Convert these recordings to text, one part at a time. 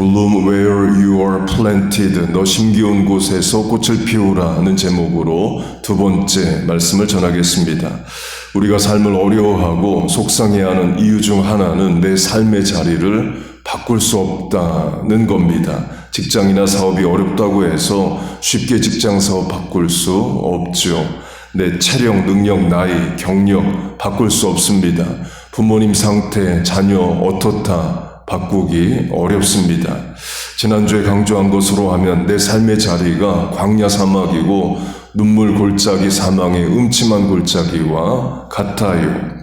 Bloom where you are planted. 너 심기운 곳에서 꽃을 피우라는 제목으로 두 번째 말씀을 전하겠습니다. 우리가 삶을 어려워하고 속상해하는 이유 중 하나는 내 삶의 자리를 바꿀 수 없다는 겁니다. 직장이나 사업이 어렵다고 해서 쉽게 직장 사업 바꿀 수 없죠. 내 체력, 능력, 나이, 경력 바꿀 수 없습니다. 부모님 상태, 자녀 어떻다 바꾸기 어렵습니다. 지난주에 강조한 것으로 하면 내 삶의 자리가 광야 사막이고 눈물 골짜기 사망의 음침한 골짜기와 같아요.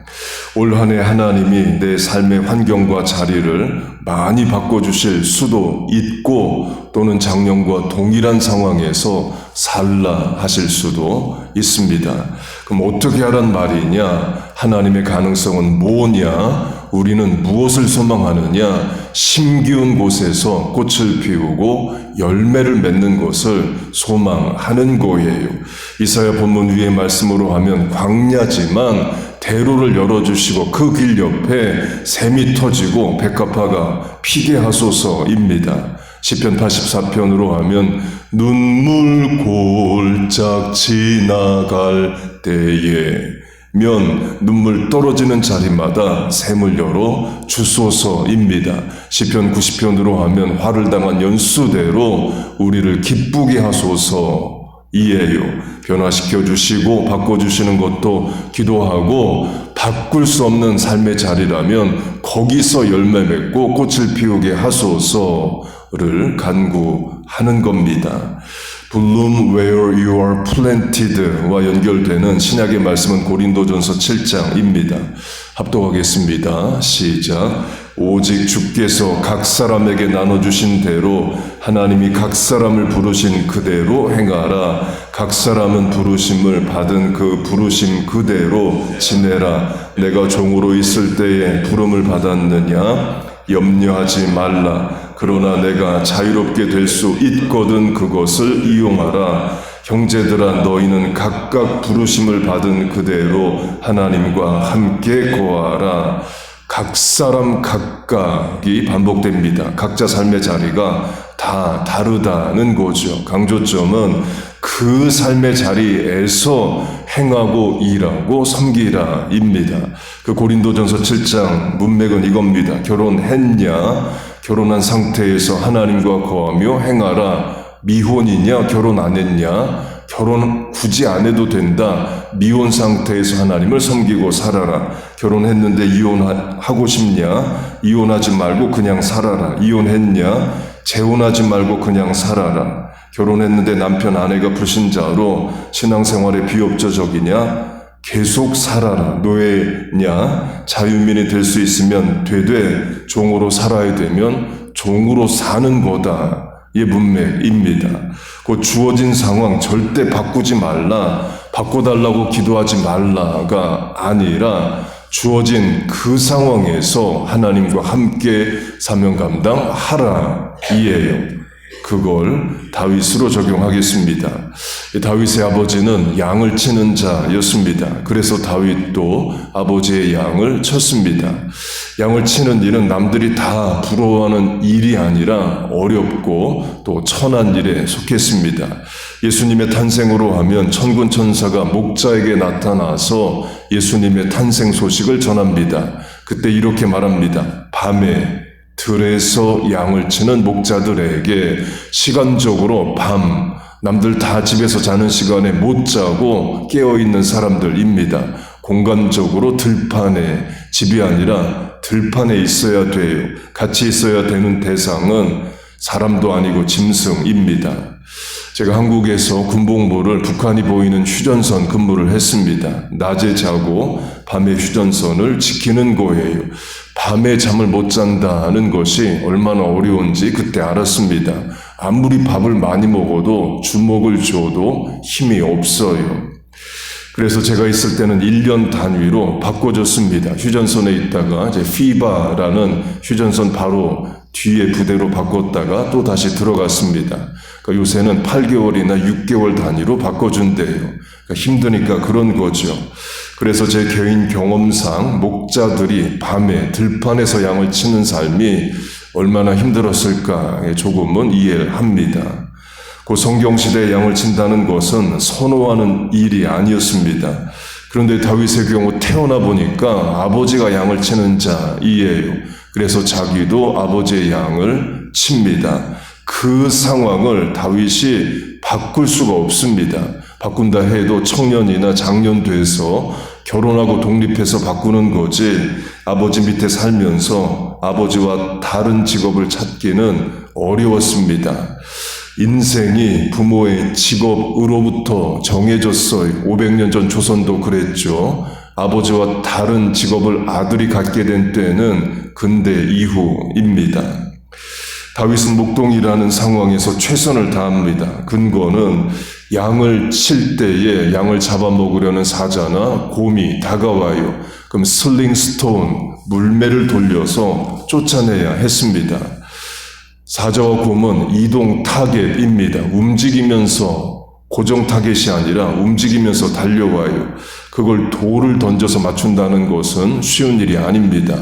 올 한 해 하나님이 내 삶의 환경과 자리를 많이 바꿔주실 수도 있고 또는 작년과 동일한 상황에서 살라 하실 수도 있습니다. 그럼 어떻게 하란 말이냐? 하나님의 가능성은 뭐냐? 우리는 무엇을 소망하느냐? 심기운 곳에서 꽃을 피우고 열매를 맺는 것을 소망하는 거예요. 이사야 본문 위의 말씀으로 하면 광야지만 대로를 열어주시고 그 길 옆에 샘이 터지고 백합화가 피게 하소서입니다. 시편 84편으로 하면 눈물 골짝 지나갈 때에 면 눈물 떨어지는 자리마다 샘을 열어 주소서입니다. 시편 90편으로 하면 화를 당한 연수대로 우리를 기쁘게 하소서 이에요. 변화시켜 주시고 바꿔 주시는 것도 기도하고 바꿀 수 없는 삶의 자리라면 거기서 열매 맺고 꽃을 피우게 하소서를 간구하는 겁니다. Bloom where you are planted와 연결되는 신약의 말씀은 고린도전서 7장입니다. 합독하겠습니다. 시작. 오직 주께서 각 사람에게 나눠주신 대로 하나님이 각 사람을 부르신 그대로 행하라. 각 사람은 부르심을 받은 그 부르심 그대로 지내라. 내가 종으로 있을 때에 부름을 받았느냐? 염려하지 말라. 그러나 내가 자유롭게 될 수 있거든 그것을 이용하라. 형제들아 너희는 각각 부르심을 받은 그대로 하나님과 함께 거하라. 각 사람 각각이 반복됩니다. 각자 삶의 자리가 다 다르다는 거죠. 강조점은 그 삶의 자리에서 행하고 일하고 섬기라입니다. 그 고린도전서 7장 문맥은 이겁니다. 결혼했냐? 결혼한 상태에서 하나님과 거하며 행하라. 미혼이냐? 결혼 안 했냐? 결혼 굳이 안 해도 된다. 미혼 상태에서 하나님을 섬기고 살아라. 결혼했는데 이혼하고 싶냐? 이혼하지 말고 그냥 살아라. 이혼했냐? 재혼하지 말고 그냥 살아라. 결혼했는데 남편 아내가 불신자로 신앙생활에 비협조적이냐? 계속 살아라. 노예냐? 자유민이 될 수 있으면 되되 종으로 살아야 되면 종으로 사는 거다. 의 문맥입니다. 그 주어진 상황 절대 바꾸지 말라, 바꿔달라고 기도하지 말라가 아니라 주어진 그 상황에서 하나님과 함께 사명 감당하라 이에요. 그걸 다윗으로 적용하겠습니다. 다윗의 아버지는 양을 치는 자였습니다. 그래서 다윗도 아버지의 양을 쳤습니다. 양을 치는 일은 남들이 다 부러워하는 일이 아니라 어렵고 또 천한 일에 속했습니다. 예수님의 탄생으로 하면 천군 천사가 목자에게 나타나서 예수님의 탄생 소식을 전합니다. 그때 이렇게 말합니다. 밤에 들에서 양을 치는 목자들에게 시간적으로 밤, 남들 다 집에서 자는 시간에 못 자고 깨어있는 사람들입니다. 공간적으로 들판에, 집이 아니라 들판에 있어야 돼요. 같이 있어야 되는 대상은 사람도 아니고 짐승입니다. 제가 한국에서 군복무를 북한이 보이는 휴전선 근무를 했습니다. 낮에 자고 밤에 휴전선을 지키는 거예요. 밤에 잠을 못 잔다는 것이 얼마나 어려운지 그때 알았습니다. 아무리 밥을 많이 먹어도 주먹을 줘도 힘이 없어요. 그래서 제가 있을 때는 1년 단위로 바꿔줬습니다. 휴전선에 있다가 이제 피바라는 휴전선 바로 뒤에 부대로 바꿨다가 또 다시 들어갔습니다. 그러니까 요새는 8개월이나 6개월 단위로 바꿔준대요. 그러니까 힘드니까 그런 거죠. 그래서 제 개인 경험상 목자들이 밤에 들판에서 양을 치는 삶이 얼마나 힘들었을까 조금은 이해합니다. 그 성경시대에 양을 친다는 것은 선호하는 일이 아니었습니다. 그런데 다윗의 경우 태어나 보니까 아버지가 양을 치는 자이에요. 그래서 자기도 아버지의 양을 칩니다. 그 상황을 다윗이 바꿀 수가 없습니다. 바꾼다 해도 청년이나 장년 돼서 결혼하고 독립해서 바꾸는 거지 아버지 밑에 살면서 아버지와 다른 직업을 찾기는 어려웠습니다. 인생이 부모의 직업으로부터 정해졌어요. 500년 전 조선도 그랬죠. 아버지와 다른 직업을 아들이 갖게 된 때는 근대 이후입니다. 다윗은 목동이라는 상황에서 최선을 다합니다. 근거는 양을 칠 때에 양을 잡아먹으려는 사자나 곰이 다가와요. 그럼 슬링 스톤, 물매를 돌려서 쫓아내야 했습니다. 사자와 곰은 이동 타겟입니다. 움직이면서 고정 타겟이 아니라 움직이면서 달려와요. 그걸 돌을 던져서 맞춘다는 것은 쉬운 일이 아닙니다.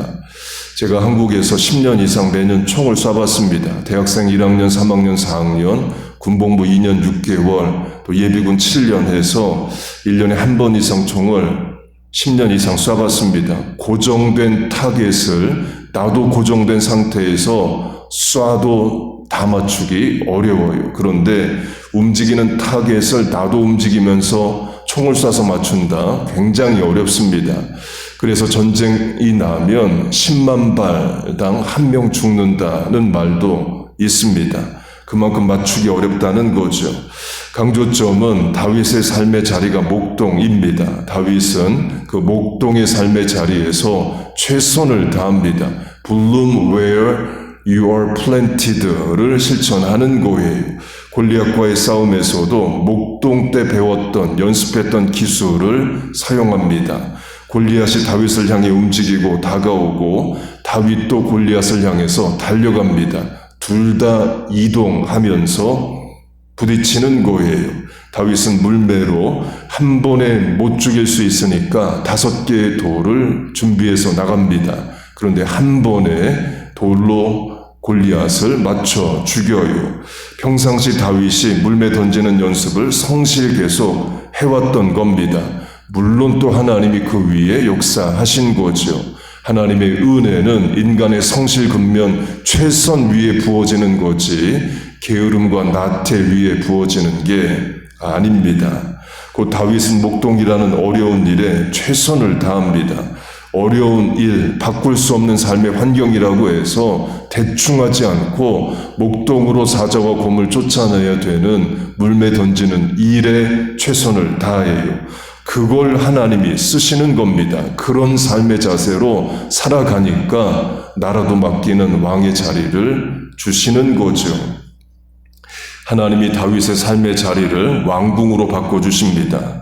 제가 한국에서 10년 이상 매년 총을 쏴봤습니다. 대학생 1학년, 3학년, 4학년, 군복무 2년 6개월, 또 예비군 7년 해서 1년에 한 번 이상 총을 10년 이상 쏴봤습니다. 고정된 타겟을 나도 고정된 상태에서 쏴도 다 맞추기 어려워요. 그런데 움직이는 타겟을 나도 움직이면서 총을 쏴서 맞춘다. 굉장히 어렵습니다. 그래서 전쟁이 나면 10만 발당 한 명 죽는다는 말도 있습니다. 그만큼 맞추기 어렵다는 거죠. 강조점은 다윗의 삶의 자리가 목동입니다. 다윗은 그 목동의 삶의 자리에서 최선을 다합니다. Bloom where you are planted를 실천하는 거예요. 골리앗과의 싸움에서도 목동 때 배웠던 연습했던 기술을 사용합니다. 골리앗이 다윗을 향해 움직이고 다가오고 다윗도 골리앗을 향해서 달려갑니다. 둘 다 이동하면서 부딪히는 거예요. 다윗은 물매로 한 번에 못 죽일 수 있으니까 다섯 개의 돌을 준비해서 나갑니다. 그런데 한 번에 돌로 골리앗을 맞춰 죽여요. 평상시 다윗이 물매 던지는 연습을 성실 계속 해왔던 겁니다. 물론 또 하나님이 그 위에 역사하신 거죠. 하나님의 은혜는 인간의 성실 근면 최선 위에 부어지는 거지 게으름과 나태 위에 부어지는 게 아닙니다. 곧 다윗은 목동이라는 어려운 일에 최선을 다합니다. 어려운 일, 바꿀 수 없는 삶의 환경이라고 해서 대충 하지 않고 목동으로 사자와 곰을 쫓아내야 되는 물매 던지는 일에 최선을 다해요. 그걸 하나님이 쓰시는 겁니다. 그런 삶의 자세로 살아가니까 나라도 맡기는 왕의 자리를 주시는 거죠. 하나님이 다윗의 삶의 자리를 왕궁으로 바꿔주십니다.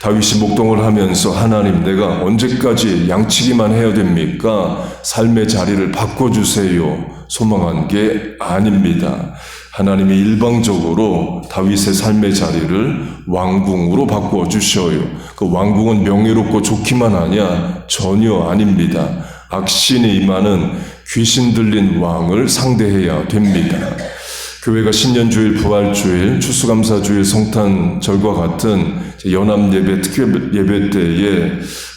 다윗이 목동을 하면서 하나님 내가 언제까지 양치기만 해야 됩니까? 삶의 자리를 바꿔주세요. 소망한 게 아닙니다. 하나님이 일방적으로 다윗의 삶의 자리를 왕궁으로 바꾸어 주셔요. 그 왕궁은 명예롭고 좋기만 하냐? 전혀 아닙니다. 악신이 임하는 귀신 들린 왕을 상대해야 됩니다. 교회가 신년주일, 부활주일, 추수감사주일, 성탄절과 같은 연합예배, 특별 예배 때에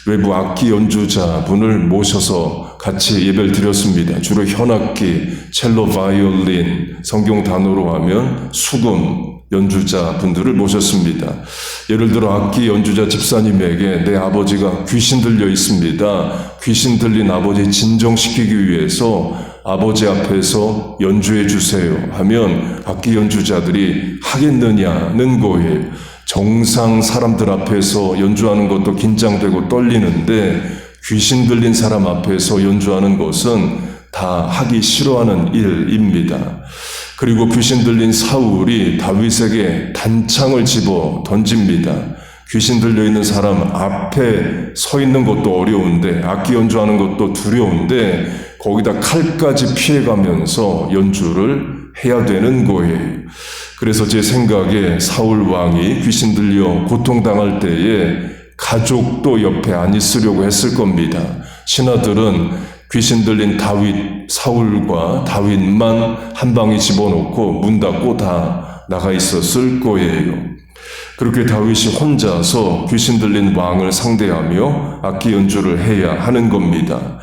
외부 악기 연주자분을 모셔서 같이 예배를 드렸습니다. 주로 현악기, 첼로, 바이올린, 성경 단어로 하면 수금 연주자 분들을 모셨습니다. 예를 들어 악기 연주자 집사님에게 내 아버지가 귀신 들려 있습니다. 귀신 들린 아버지 진정시키기 위해서 아버지 앞에서 연주해 주세요 하면 악기 연주자들이 하겠느냐는 거예요. 정상 사람들 앞에서 연주하는 것도 긴장되고 떨리는데 귀신 들린 사람 앞에서 연주하는 것은 다 하기 싫어하는 일입니다. 그리고 귀신 들린 사울이 다윗에게 단창을 집어 던집니다. 귀신 들려 있는 사람 앞에 서 있는 것도 어려운데 악기 연주하는 것도 두려운데 거기다 칼까지 피해가면서 연주를 해야 되는 거예요. 그래서 제 생각에 사울 왕이 귀신 들려 고통당할 때에 가족도 옆에 안 있으려고 했을 겁니다. 신하들은 귀신 들린 다윗, 사울과 다윗만 한 방에 집어넣고 문 닫고 다 나가 있었을 거예요. 그렇게 다윗이 혼자서 귀신 들린 왕을 상대하며 악기 연주를 해야 하는 겁니다.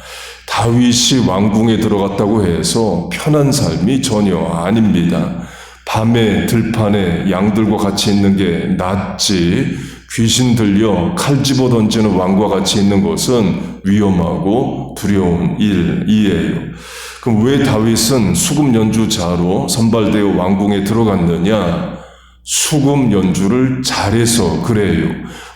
다윗이 왕궁에 들어갔다고 해서 편한 삶이 전혀 아닙니다. 밤에 들판에 양들과 같이 있는 게 낫지 귀신 들려 칼 집어 던지는 왕과 같이 있는 것은 위험하고 두려운 일이에요. 그럼 왜 다윗은 수금 연주자로 선발되어 왕궁에 들어갔느냐? 수금 연주를 잘해서 그래요.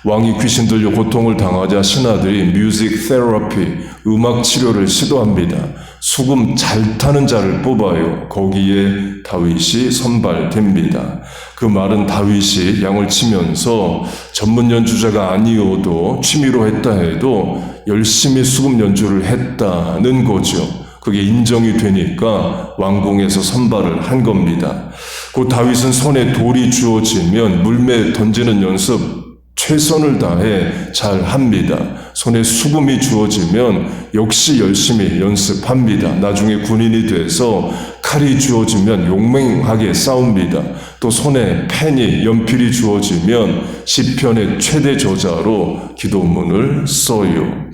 왕이 귀신 들려 고통을 당하자 신하들이 뮤직 테라피, 음악 치료를 시도합니다. 수금 잘 타는 자를 뽑아요. 거기에 다윗이 선발됩니다. 그 말은 다윗이 양을 치면서 전문 연주자가 아니어도 취미로 했다 해도 열심히 수금 연주를 했다는 거죠. 그게 인정이 되니까 왕궁에서 선발을 한 겁니다. 그 다윗은 손에 돌이 주어지면 물매 던지는 연습 최선을 다해 잘 합니다. 손에 수금이 주어지면 역시 열심히 연습합니다. 나중에 군인이 돼서 칼이 주어지면 용맹하게 싸웁니다. 또 손에 펜이 연필이 주어지면 시편의 최대 저자로 기도문을 써요.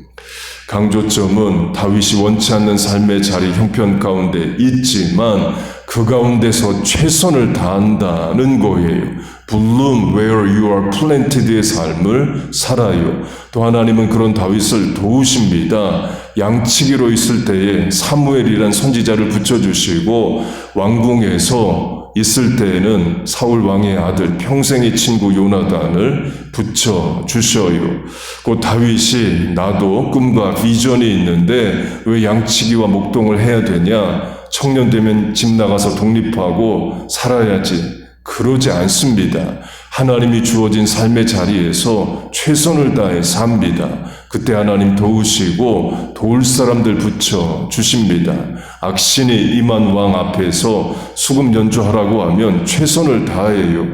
강조점은 다윗이 원치 않는 삶의 자리 형편 가운데 있지만 그 가운데서 최선을 다한다는 거예요. Bloom where you are planted의 삶을 살아요. 또 하나님은 그런 다윗을 도우십니다. 양치기로 있을 때에 사무엘이란 선지자를 붙여주시고 왕궁에서 있을 때에는 사울 왕의 아들 평생의 친구 요나단을 붙여 주셔요. 그 다윗이 나도 꿈과 비전이 있는데 왜 양치기와 목동을 해야 되냐? 청년 되면 집 나가서 독립하고 살아야지. 그러지 않습니다. 하나님이 주어진 삶의 자리에서 최선을 다해 삽니다. 그때 하나님 도우시고 도울 사람들 붙여 주십니다. 악신이 임한 왕 앞에서 수금 연주하라고 하면 최선을 다해요.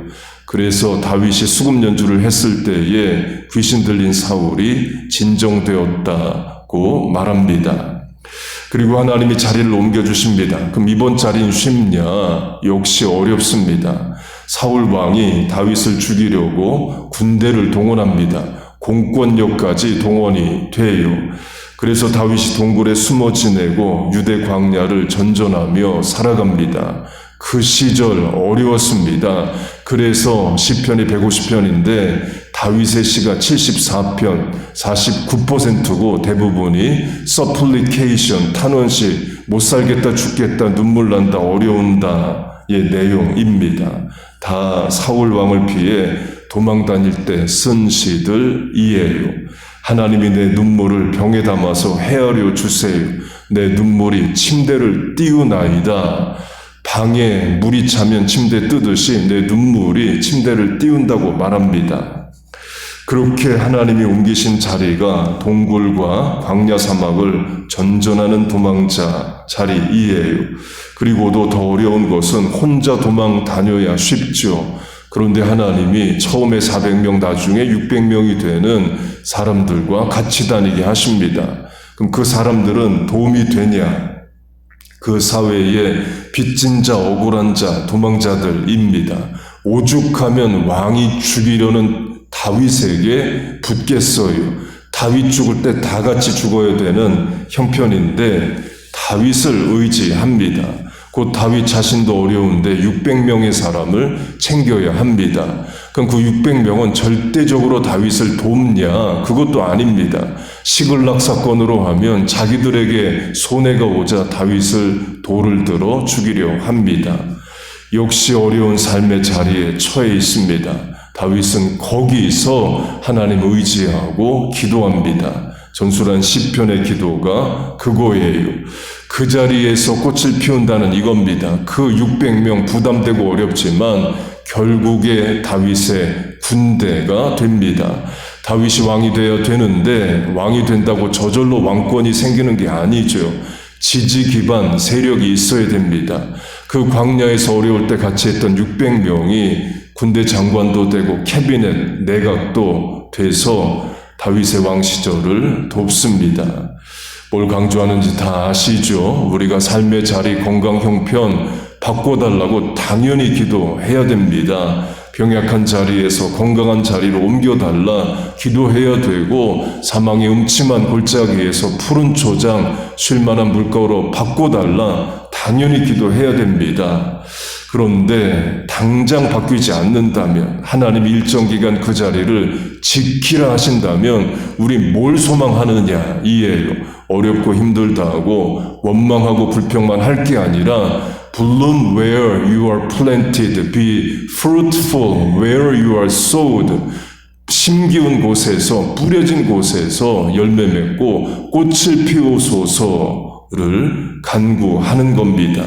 그래서 다윗이 수금 연주를 했을 때에 귀신 들린 사울이 진정되었다고 말합니다. 그리고 하나님이 자리를 옮겨주십니다. 그럼 이번 자리는 쉽냐? 역시 어렵습니다. 사울 왕이 다윗을 죽이려고 군대를 동원합니다. 공권력까지 동원이 돼요. 그래서 다윗이 동굴에 숨어 지내고 유대 광야를 전전하며 살아갑니다. 그 시절 어려웠습니다. 그래서 시편이 150편인데 다윗의 시가 74편, 49%고 대부분이 supplication, 탄원시, 못 살겠다, 죽겠다, 눈물 난다, 어려운다의 내용입니다. 다 사울 왕을 피해 도망 다닐 때 쓴 시들이에요. 하나님이 내 눈물을 병에 담아서 헤아려 주세요. 내 눈물이 침대를 띄우나이다. 방에 물이 차면 침대 뜨듯이 내 눈물이 침대를 띄운다고 말합니다. 그렇게 하나님이 옮기신 자리가 동굴과 광야 사막을 전전하는 도망자 자리이에요. 그리고도 더 어려운 것은 혼자 도망 다녀야 쉽죠. 그런데 하나님이 처음에 400명 나중에 600명이 되는 사람들과 같이 다니게 하십니다. 그럼 그 사람들은 도움이 되냐? 그 사회에 빚진 자, 억울한 자, 도망자들입니다. 오죽하면 왕이 죽이려는 다윗에게 붙겠어요. 다윗 죽을 때 다 같이 죽어야 되는 형편인데 다윗을 의지합니다. 곧 다윗 자신도 어려운데 600명의 사람을 챙겨야 합니다. 그럼 그 600명은 절대적으로 다윗을 돕냐? 그것도 아닙니다. 시글락 사건으로 하면 자기들에게 손해가 오자 다윗을 돌을 들어 죽이려 합니다. 역시 어려운 삶의 자리에 처해 있습니다. 다윗은 거기서 하나님 의지하고 기도합니다. 전술한 시편의 기도가 그거예요. 그 자리에서 꽃을 피운다는 이겁니다. 그 600명 부담되고 어렵지만 결국에 다윗의 군대가 됩니다. 다윗이 왕이 되어야 되는데 왕이 된다고 저절로 왕권이 생기는 게 아니죠. 지지 기반 세력이 있어야 됩니다. 그 광야에서 어려울 때 같이 했던 600명이 군대 장관도 되고 캐비넷 내각도 돼서 다윗의 왕 시절을 돕습니다. 뭘 강조하는지 다 아시죠? 우리가 삶의 자리, 건강 형편 바꿔달라고 당연히 기도해야 됩니다. 병약한 자리에서 건강한 자리로 옮겨달라 기도해야 되고 사망의 음침한 골짜기에서 푸른 초장 쉴만한 물가로 바꿔달라 당연히 기도해야 됩니다. 그런데 당장 바뀌지 않는다면 하나님 일정 기간 그 자리를 지키라 하신다면 우리 뭘 소망하느냐 이에요. 어렵고 힘들다 하고 원망하고 불평만 할 게 아니라 bloom where you are planted, be fruitful where you are sowed. 심기운 곳에서 뿌려진 곳에서 열매 맺고 꽃을 피우소서를 간구하는 겁니다.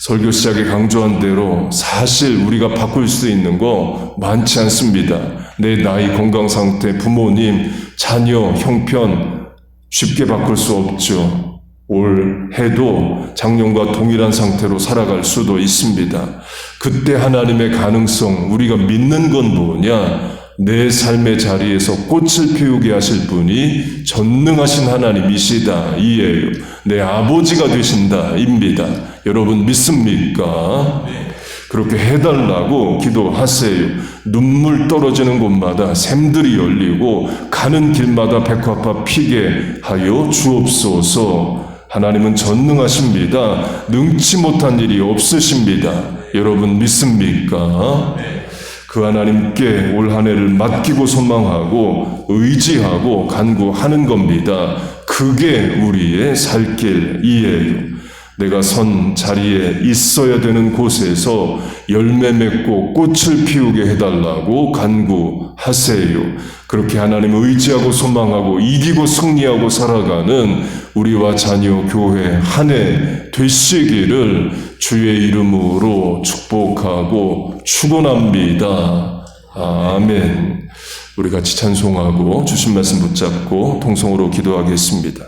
설교 시작에 강조한 대로 사실 우리가 바꿀 수 있는 거 많지 않습니다. 내 나이, 건강 상태, 부모님, 자녀, 형편 쉽게 바꿀 수 없죠. 올 해도 작년과 동일한 상태로 살아갈 수도 있습니다. 그때 하나님의 가능성, 우리가 믿는 건 뭐냐? 내 삶의 자리에서 꽃을 피우게 하실 분이 전능하신 하나님이시다. 이에요. 내 아버지가 되신다. 입니다. 여러분 믿습니까? 그렇게 해달라고 기도하세요. 눈물 떨어지는 곳마다 샘들이 열리고 가는 길마다 백화파 피게 하여 주옵소서. 하나님은 전능하십니다. 능치 못한 일이 없으십니다. 여러분 믿습니까? 그 하나님께 올 한 해를 맡기고 소망하고 의지하고 간구하는 겁니다. 그게 우리의 살 길이에요. 내가 선 자리에 있어야 되는 곳에서 열매 맺고 꽃을 피우게 해달라고 간구하세요. 그렇게 하나님 의지하고 소망하고 이기고 승리하고 살아가는 우리와 자녀 교회 한 해 되시기를 주의 이름으로 축복하고 축원합니다. 아멘. 우리 같이 찬송하고 주신 말씀 붙잡고 통성으로 기도하겠습니다.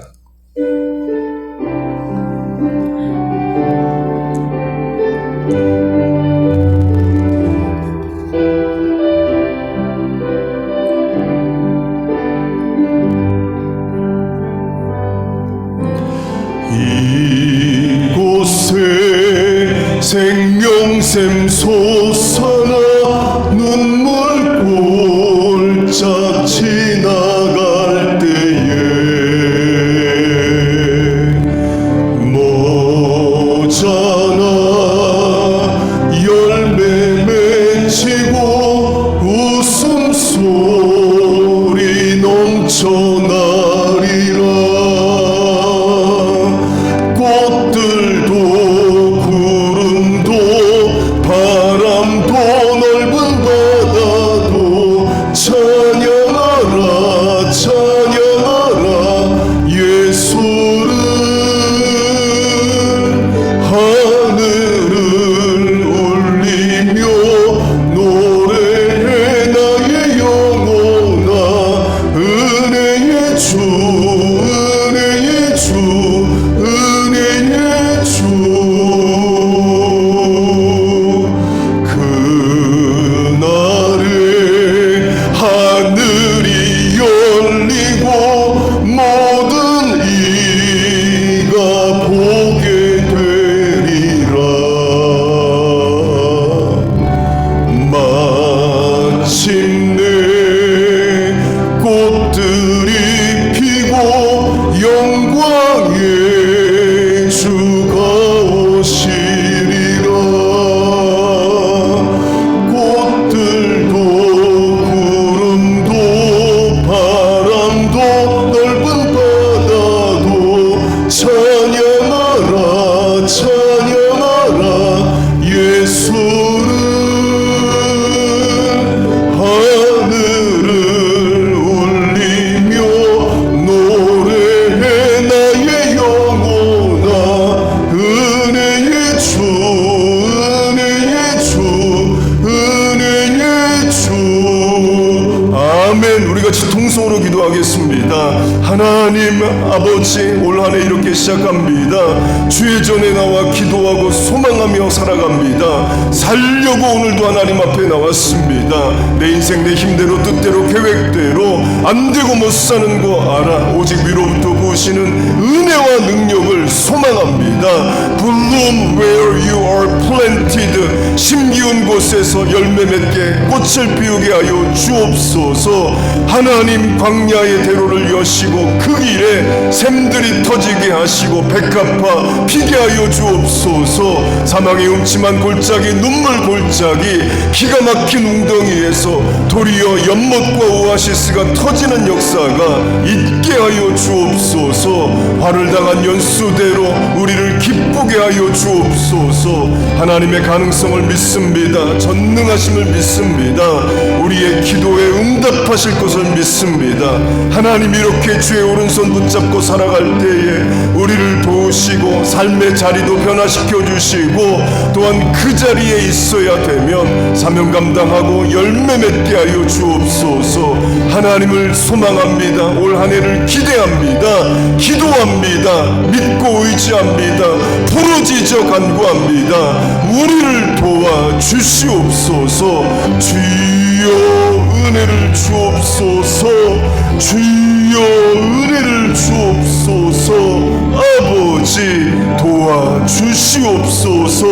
시작합니다. 주의 전에 나와 기도하고 소망하며 살아갑니다. 살려고 오늘도 하나님 앞에 나왔습니다. 내 인생 내 힘대로 뜻대로 계획대로 안 되고 못 사는 거 알아. 오직 위로부터 부으시는 은혜와 능력을 소망합니다. Bloom where you are planted. 심기운 곳에서 열매 맺게 꽃을 피우게 하여 주옵소서. 하나님 광야의 대로를 여시고 그 길에 샘들이 터지게 하시고 백합화 피게 하여 주옵소서. 사망의 음침한 골짜기 눈물 골짜기 기가 막힌 웅덩이에서 도리어 연못과 오아시스가 터지는 역사가 있게 하여 주옵소서. 화를 당한 연수대로 우리를 기쁘게 하여 주옵소서. 하나님의 가능성을 믿습니다. 전능하심을 믿습니다. 우리의 기도에 응답하실 것을 믿습니다. 하나님 이렇게 주의 오른손 붙잡고 살아갈 때에 우리를 도우시고 삶의 자리도 변화시켜 주시고 또한 그 자리에 있어야 되면 사명 감당하고 열매 맺게 하여 주옵소서. 하나님을 소망합니다. 올 한 해를 기대합니다. 기도합니다. 믿고 의지합니다. 부르짖어 간구합니다. 우리를 도와 주시옵소서. 주여 은혜를 주옵소서. 주여 은혜를 주옵소서. 아버지 도와 주시옵소서.